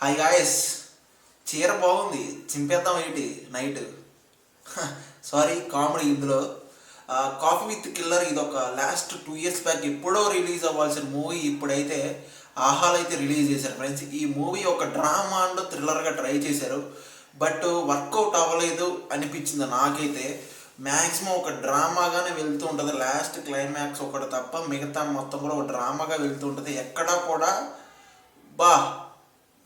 Hi guys చీర బాగుంది. చింపేద్దాం ఏంటి? నైట్ సారీ కామెడీ ఇందులో. కాఫీ విత్ కిల్లర్ ఇది ఒక లాస్ట్ టూ ఇయర్స్ బ్యాక్ ఎప్పుడో రిలీజ్ అవ్వాల్సిన మూవీ ఇప్పుడైతే ఆహాలు అయితే రిలీజ్ చేశారు. ఫ్రెండ్స్ ఈ మూవీ ఒక డ్రామా అండ్ థ్రిల్లర్గా ట్రై చేశారు. బట్ వర్కౌట్ అవ్వలేదు అనిపించింది నాకైతే. మ్యాక్సిమం ఒక డ్రామాగానే వెళ్తూ ఉంటుంది. లాస్ట్ క్లైమాక్స్ ఒకటి తప్ప మిగతా మొత్తం కూడా ఒక డ్రామాగా వెళ్తూ ఉంటుంది. ఎక్కడా కూడా బా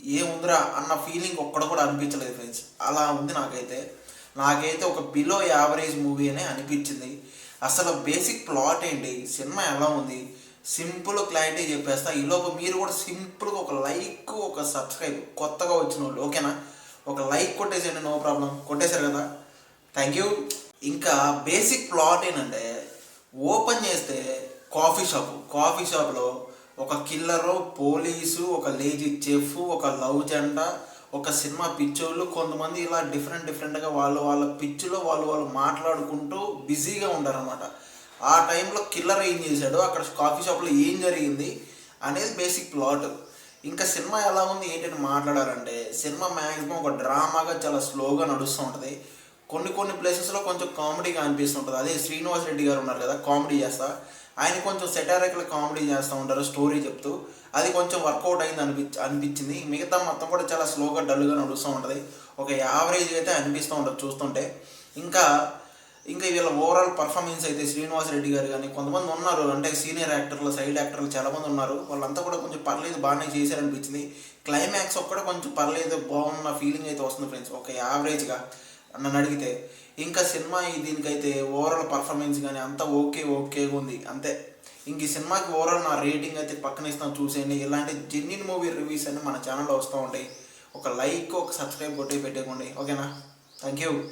ఏముందిరా అన్న ఫీలింగ్ ఒక్కడ కూడా అనిపించలేదు ఫ్రెండ్స్ అలా ఉంది నాకైతే. నాకైతే ఒక బిలో యావరేజ్ మూవీ అనే అనిపించింది. అసలు బేసిక్ ప్లాట్ ఏంటి? సినిమా ఎలా ఉంది? సింపుల్ క్లారిటీ చెప్పేస్తా. ఈలోపు మీరు కూడా సింపుల్గా ఒక లైక్ ఒక సబ్స్క్రైబ్ కొత్తగా వచ్చిన వాళ్ళు ఓకేనా ఒక లైక్ కొట్టేసేయండి నో ప్రాబ్లం కొట్టేశారు కదా? థ్యాంక్ యూ ఇంకా బేసిక్ ప్లాట్ ఏంటంటే ఓపెన్ చేస్తే కాఫీ షాప్ కాఫీ షాప్లో ఒక కిల్లరు పోలీసు ఒక లేజీ చెఫ్ ఒక లవ్ జెండా ఒక సినిమా పిచ్చోళ్ళు కొంతమంది ఇలా డిఫరెంట్ డిఫరెంట్గా వాళ్ళు వాళ్ళ పిచ్చులో వాళ్ళు వాళ్ళు మాట్లాడుకుంటూ బిజీగా ఉంటారనమాట ఆ టైంలో కిల్లర్ ఏం చేశాడు? అక్కడ కాఫీ షాప్లో ఏం జరిగింది అనేది బేసిక్ ప్లాట్. ఇంకా సినిమా ఎలా ఉంది ఏంటని మాట్లాడాలంటే సినిమా మ్యాక్సిమం ఒక డ్రామాగా చాలా స్లోగా నడుస్తూ ఉంటుంది. కొన్ని కొన్ని ప్లేసెస్లో కొంచెం కామెడీగా అనిపిస్తుంటుంది. అదే శ్రీనివాస్ రెడ్డి గారు ఉన్నారు కదా కామెడీ చేస్తా. ఆయన కొంచెం సెటారికల్ కామెడీ చేస్తూ ఉంటారు స్టోరీ చెప్తూ. అది కొంచెం వర్కౌట్ అయింది అనిపి అనిపించింది. మిగతా మొత్తం కూడా చాలా స్లోగా డల్గా నడుస్తూ ఉంటుంది. ఒక యావరేజ్ అయితే అనిపిస్తూ ఉంటుంది చూస్తుంటే. ఇంకా ఇంకా వీళ్ళ ఓవరాల్ పర్ఫార్మెన్స్ అయితే శ్రీనివాస్ రెడ్డి గారు కానీ కొంతమంది ఉన్నారు. అంటే సీనియర్ యాక్టర్లు సైడ్ యాక్టర్లు చాలామంది ఉన్నారు. వాళ్ళంతా కూడా కొంచెం పర్లేదు బాగానే చేశారనిపించింది. క్లైమాక్స్ ఒక్కడ కొంచెం పర్లేదు బాగున్న ఫీలింగ్ అయితే వస్తుంది ఫ్రెండ్స్ ఒక యావరేజ్గా నన్ను అడిగితే ఇంకా సినిమా దీనికైతే ఓవరాల్ పర్ఫార్మెన్స్ కానీ అంతా ఓకే ఓకే ఉంది. అంతే. ఇంక ఈ సినిమాకి ఓవరాల్ నా రేటింగ్ అయితే పక్కన ఇస్తాం చూసేయండి. ఇలాంటి జెన్యున్ మూవీ రివ్యూస్ అన్ని మన ఛానల్లో వస్తూ ఉంటాయి. ఒక లైక్ ఒక సబ్స్క్రైబ్ కొట్టి పెట్టేకోండి. ఓకేనా? Thank you